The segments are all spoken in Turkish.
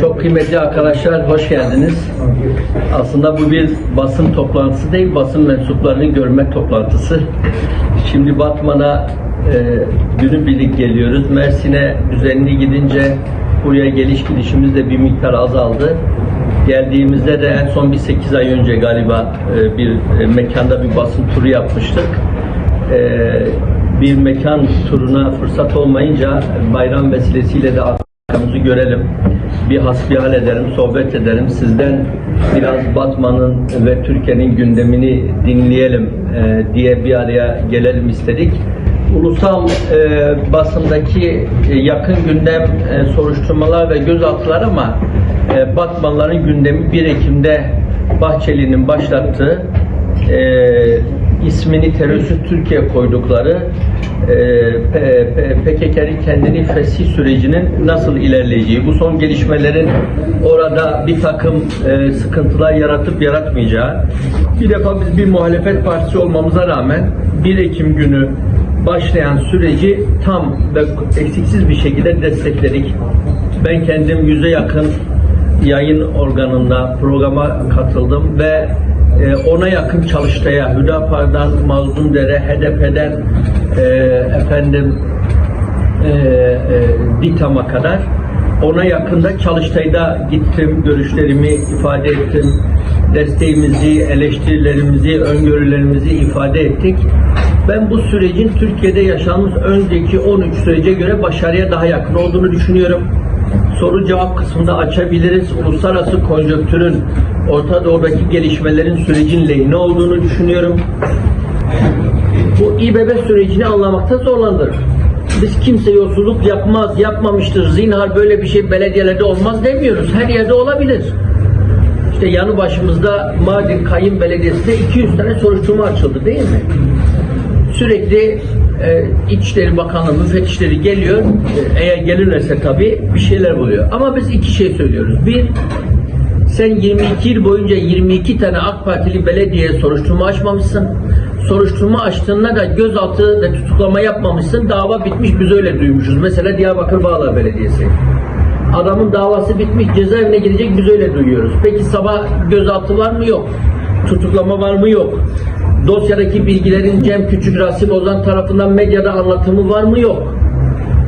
Çok kıymetli arkadaşlar, hoş geldiniz. Aslında bu bir basın toplantısı değil, basın mensuplarını görmek toplantısı. Şimdi Batman'a e, günübirlik geliyoruz. Mersin'e düzenli gidince buraya geliş gidişimiz de bir miktar azaldı. Geldiğimizde de en son bir 8 ay önce galiba e, bir e, mekanda bir basın turu yapmıştık. E, bir mekan turuna fırsat olmayınca bayram vesilesiyle de arkamızı görelim. Bir hasbihal edelim, sohbet edelim. Sizden biraz Batman'ın ve Türkiye'nin gündemini dinleyelim e, diye bir araya gelelim istedik. Ulusal e, basındaki e, yakın gündem e, soruşturmalar ve gözaltılar ama e, Batmanların gündemi 1 Ekim'de Bahçeli'nin başlattığı e, ismini terörsüz Türkiye koydukları PKK'nin kendini fesih sürecinin nasıl ilerleyeceği, bu son gelişmelerin orada bir takım e, sıkıntılar yaratıp yaratmayacağı, bir defa biz bir muhalefet partisi olmamıza rağmen 1 Ekim günü başlayan süreci tam ve eksiksiz bir şekilde destekledik. Ben kendim yüze yakın yayın organında programa katıldım ve e, ona yakın çalıştaya Hüdapar'dan, Mazlumdere, HDP'den e, efendim e, e, DİTAM'a kadar ona yakında çalıştayda gittim, görüşlerimi ifade ettim. Desteğimizi, eleştirilerimizi, öngörülerimizi ifade ettik. Ben bu sürecin Türkiye'de yaşanmış önceki 13 sürece göre başarıya daha yakın olduğunu düşünüyorum soru cevap kısmında açabiliriz. Uluslararası konjonktürün Orta Doğu'daki gelişmelerin sürecin lehine olduğunu düşünüyorum. Bu İBB sürecini anlamakta zorlandır. Biz kimse yolsuzluk yapmaz, yapmamıştır, zinhar böyle bir şey belediyelerde olmaz demiyoruz. Her yerde olabilir. İşte yanı başımızda Mardin Kayın Belediyesi'nde 200 tane soruşturma açıldı değil mi? sürekli e, İçişleri Bakanlığı müfettişleri geliyor. E, eğer gelirlerse tabii bir şeyler buluyor. Ama biz iki şey söylüyoruz. Bir, sen 22 yıl boyunca 22 tane AK Partili belediye soruşturma açmamışsın. Soruşturma açtığında da gözaltı ve tutuklama yapmamışsın. Dava bitmiş biz öyle duymuşuz. Mesela Diyarbakır Bağlar Belediyesi. Adamın davası bitmiş cezaevine gidecek biz öyle duyuyoruz. Peki sabah gözaltı var mı? Yok. Tutuklama var mı? Yok. Dosyadaki bilgilerin Cem Küçük Rasim Ozan tarafından medyada anlatımı var mı? Yok.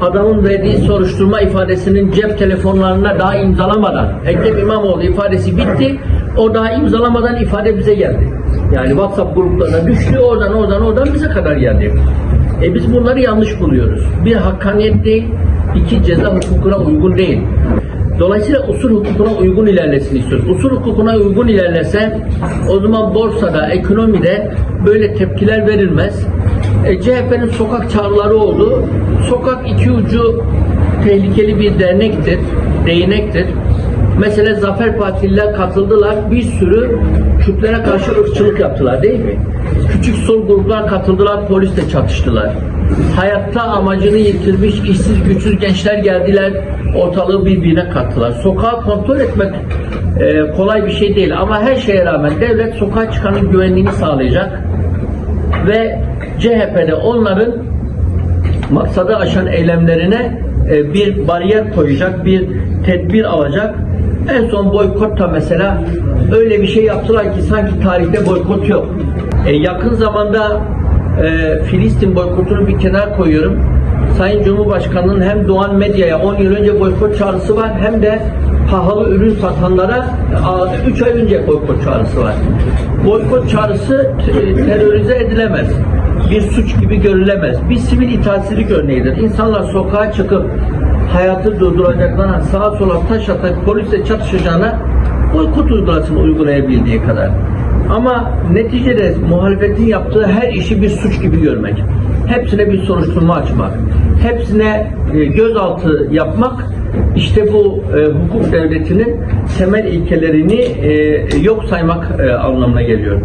Adamın verdiği soruşturma ifadesinin cep telefonlarına daha imzalamadan Ekrem İmamoğlu ifadesi bitti. O daha imzalamadan ifade bize geldi. Yani WhatsApp gruplarına düştü. Oradan oradan oradan bize kadar geldi. E biz bunları yanlış buluyoruz. Bir hakkaniyet değil, iki ceza hukukuna uygun değil. Dolayısıyla usul hukukuna uygun ilerlesin istiyoruz. Usul hukukuna uygun ilerlese o zaman borsada, ekonomide böyle tepkiler verilmez. E, CHP'nin sokak çağrıları oldu. Sokak iki ucu tehlikeli bir dernektir, değnektir. Mesela Zafer Partililer katıldılar. Bir sürü Kürtlere karşı ırkçılık yaptılar değil mi? Küçük sol gruplar katıldılar, polisle çatıştılar. Hayatta amacını yitirmiş, işsiz güçsüz gençler geldiler, ortalığı birbirine kattılar. Sokağı kontrol etmek e, kolay bir şey değil ama her şeye rağmen devlet sokağa çıkanın güvenliğini sağlayacak ve CHP'de onların maksadı aşan eylemlerine e, bir bariyer koyacak, bir tedbir alacak. En son boykotta mesela öyle bir şey yaptılar ki sanki tarihte boykot yok. E, yakın zamanda e, Filistin boykotunu bir kenar koyuyorum. Sayın Cumhurbaşkanı'nın hem Doğan Medya'ya 10 yıl önce boykot çağrısı var hem de pahalı ürün satanlara 3 ay önce boykot çağrısı var. Boykot çağrısı t- terörize edilemez. Bir suç gibi görülemez. Bir sivil itaatsizlik örneğidir. İnsanlar sokağa çıkıp hayatı durduracaklarına sağa sola taş atıp polisle çatışacağına boykot uygulasını uygulayabildiği kadar. Ama neticede muhalefetin yaptığı her işi bir suç gibi görmek. Hepsine bir soruşturma açmak. Hepsine e, gözaltı yapmak işte bu e, hukuk devletinin temel ilkelerini e, yok saymak e, anlamına geliyor.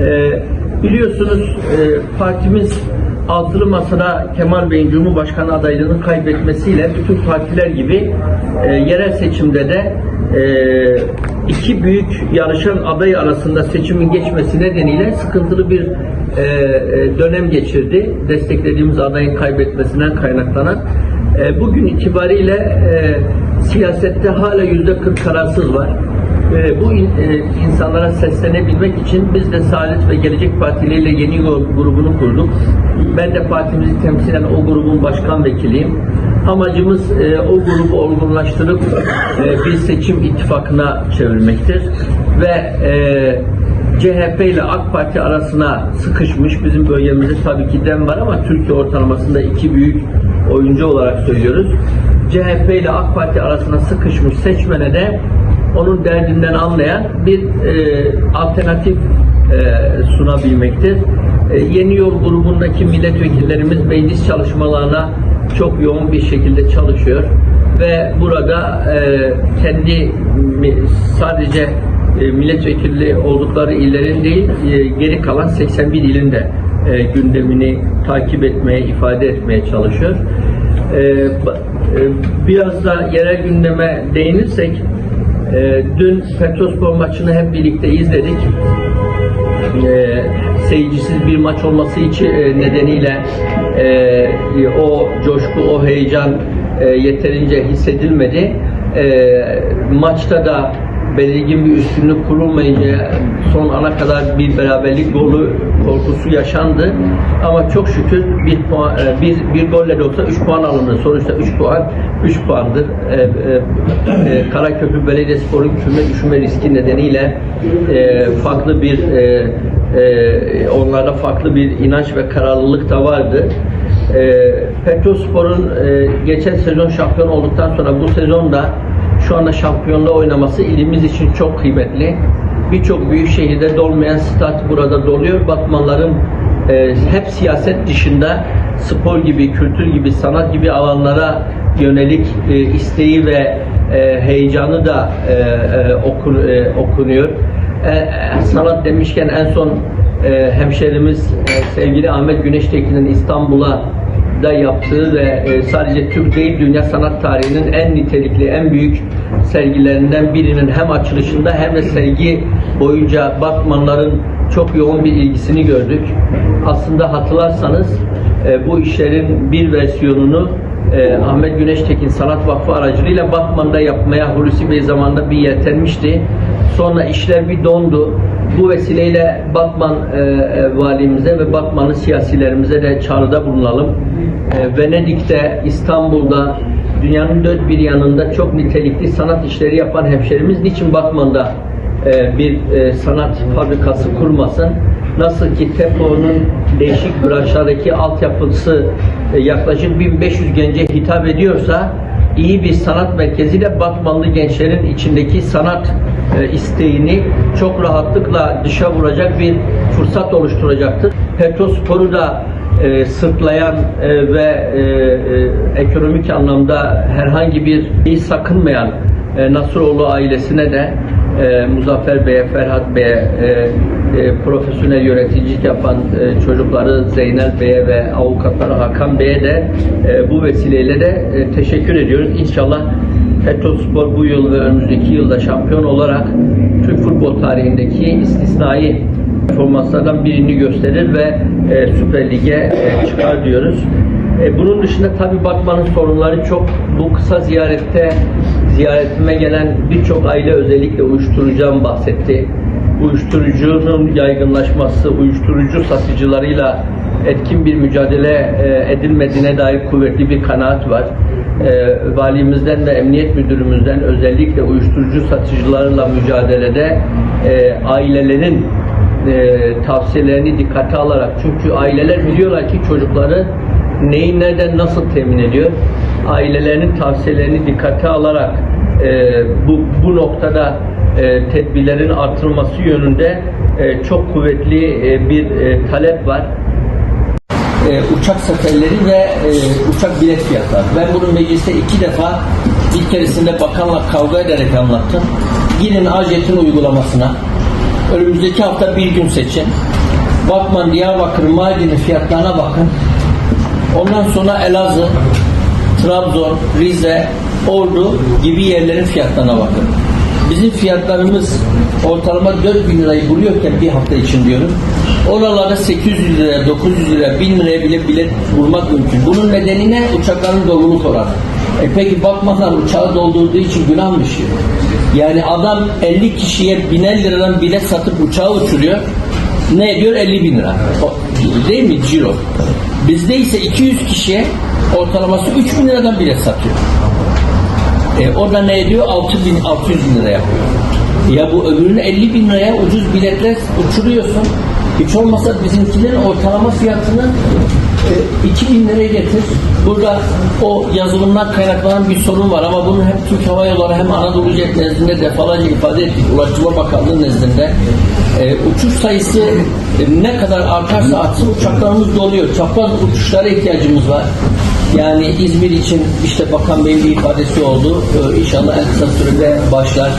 E, biliyorsunuz e, partimiz altılı masada Kemal Bey'in Cumhurbaşkanı adaylığını kaybetmesiyle bütün partiler gibi e, yerel seçimde de e, iki büyük yarışan aday arasında seçimin geçmesi nedeniyle sıkıntılı bir e, e, dönem geçirdi. Desteklediğimiz adayın kaybetmesinden kaynaklanan. E, bugün itibariyle e, siyasette hala yüzde 40 kararsız var. E, bu in- e, insanlara seslenebilmek için biz de Saadet ve Gelecek Partili ile yeni yol grubunu kurduk. Ben de partimizi temsilen o grubun başkan vekiliyim. Amacımız e, o grubu olgunlaştırıp e, bir seçim ittifakına çevirmektir. Ve e, CHP ile AK Parti arasına sıkışmış. Bizim bölgemizde tabii ki dem var ama Türkiye ortalamasında iki büyük oyuncu olarak söylüyoruz. CHP ile AK Parti arasına sıkışmış seçmene de onun derdinden anlayan bir e, alternatif e, sunabilmektir. E, Yeni Yol grubundaki milletvekillerimiz meclis çalışmalarına çok yoğun bir şekilde çalışıyor ve burada e, kendi sadece e, milletvekili oldukları illerin değil, e, geri kalan 81 ilin de e, gündemini takip etmeye, ifade etmeye çalışıyor. E, e, biraz da yerel gündeme değinirsek, e, dün Petrospor maçını hep birlikte izledik. E, seyircisiz bir maç olması için e, nedeniyle e, o coşku, o heyecan e, yeterince hissedilmedi. E, maçta da belirgin bir üstünlük kurulmayınca son ana kadar bir beraberlik golü korkusu yaşandı. Ama çok şükür bir puan, e, bir, bir golle de olsa 3 puan alındı. Sonuçta 3 puan 3 puandır. E, e, e, Karaköprü Belediyespor'un küme düşme riski nedeniyle e, farklı bir e, e, onlarda farklı bir inanç ve kararlılık da vardı. E, Petrospor'un e, geçen sezon şampiyon olduktan sonra bu sezonda şu anda şampiyonda oynaması ilimiz için çok kıymetli. Birçok büyük şehirde dolmayan stat burada doluyor. Batmanların e, hep siyaset dışında spor gibi, kültür gibi, sanat gibi alanlara yönelik e, isteği ve e, heyecanı da e, e, okur, e, okunuyor. E, e, sanat demişken en son e, hemşerimiz e, sevgili Ahmet Güneştekin'in İstanbul'a da yaptığı ve e, sadece Türk değil dünya sanat tarihinin en nitelikli, en büyük sergilerinden birinin hem açılışında hem de sergi boyunca Batmanların çok yoğun bir ilgisini gördük. Aslında hatırlarsanız e, bu işlerin bir versiyonunu e, Ahmet Güneştekin Sanat Vakfı aracılığıyla Batman'da yapmaya Hulusi Bey zamanında bir yeltenmişti. Sonra işler bir dondu. Bu vesileyle Batman e, e, valimize ve Batman'ın siyasilerimize de çağrıda bulunalım. E, Venedik'te, İstanbul'da, dünyanın dört bir yanında çok nitelikli sanat işleri yapan hemşerimiz niçin Batman'da e, bir e, sanat fabrikası kurmasın? Nasıl ki TEPO'nun değişik branşlardaki altyapısı e, yaklaşık 1500 gence hitap ediyorsa iyi bir sanat merkeziyle Batmanlı gençlerin içindeki sanat e, isteğini çok rahatlıkla dışa vuracak bir fırsat oluşturacaktır. Petrospor'u da e, sırtlayan e, ve e, e, ekonomik anlamda herhangi bir iyi sakınmayan e, Nasıroğlu ailesine de e, Muzaffer Bey'e, Ferhat Bey'e, e, e, profesyonel yöneticilik yapan e, çocukları Zeynel Bey'e ve avukatları Hakan Bey'e de e, bu vesileyle de e, teşekkür ediyoruz. İnşallah Petrospor bu yıl ve önümüzdeki yılda şampiyon olarak Türk futbol tarihindeki istisnai performanslardan birini gösterir ve e, Süper Lig'e e, çıkar diyoruz. E, bunun dışında tabi Batman'ın sorunları çok. Bu kısa ziyarette ziyaretime gelen birçok aile özellikle uyuşturucudan bahsetti. Uyuşturucunun yaygınlaşması, uyuşturucu satıcılarıyla etkin bir mücadele e, edilmediğine dair kuvvetli bir kanaat var. E, valimizden ve emniyet müdürümüzden özellikle uyuşturucu satıcılarla mücadelede e, ailelerin tavsiyelerini dikkate alarak çünkü aileler biliyorlar ki çocukları neyi nereden nasıl temin ediyor ailelerinin tavsiyelerini dikkate alarak bu, bu noktada e, tedbirlerin artırılması yönünde e, çok kuvvetli e, bir e, talep var e, uçak seferleri ve e, uçak bilet fiyatları. Ben bunu mecliste iki defa bir keresinde bakanla kavga ederek anlattım. Girin AJET'in uygulamasına. Önümüzdeki hafta bir gün seçin. Batman, Diyarbakır, Mardin'in fiyatlarına bakın. Ondan sonra Elazığ, Trabzon, Rize, Ordu gibi yerlerin fiyatlarına bakın. Bizim fiyatlarımız ortalama 4000 lirayı buluyorken bir hafta için diyorum. Oralarda 800 lira, 900 lira, 1000 liraya bile bilet bulmak mümkün. Bunun nedeni ne? Uçakların doluluk oranı. E peki Batmanlar uçağı doldurduğu için günah mı işiyor? Yani adam 50 kişiye biner liradan bilet satıp uçağı uçuruyor. Ne ediyor? 50 bin lira. Değil mi? Ciro. Bizde ise 200 kişiye ortalaması 3 bin liradan bilet satıyor. E, o da ne ediyor? 6 bin, 600 bin lira yapıyor. Ya bu öbürünü 50 bin liraya ucuz biletle uçuruyorsun. Hiç olmazsa bizimkilerin ortalama fiyatını e, 2 bin liraya getir. Burada o yazılımdan kaynaklanan bir sorun var ama bunu hem Türk Hava Yolları hem Anadolu Jet nezdinde defalarca ifade ettik. Ulaştırma Bakanlığı nezdinde. E, uçuş sayısı e, ne kadar artarsa artsın uçaklarımız doluyor. Çapraz uçuşlara ihtiyacımız var. Yani İzmir için işte Bakan Bey'in bir ifadesi oldu. Ee, İnşallah en kısa sürede başlar.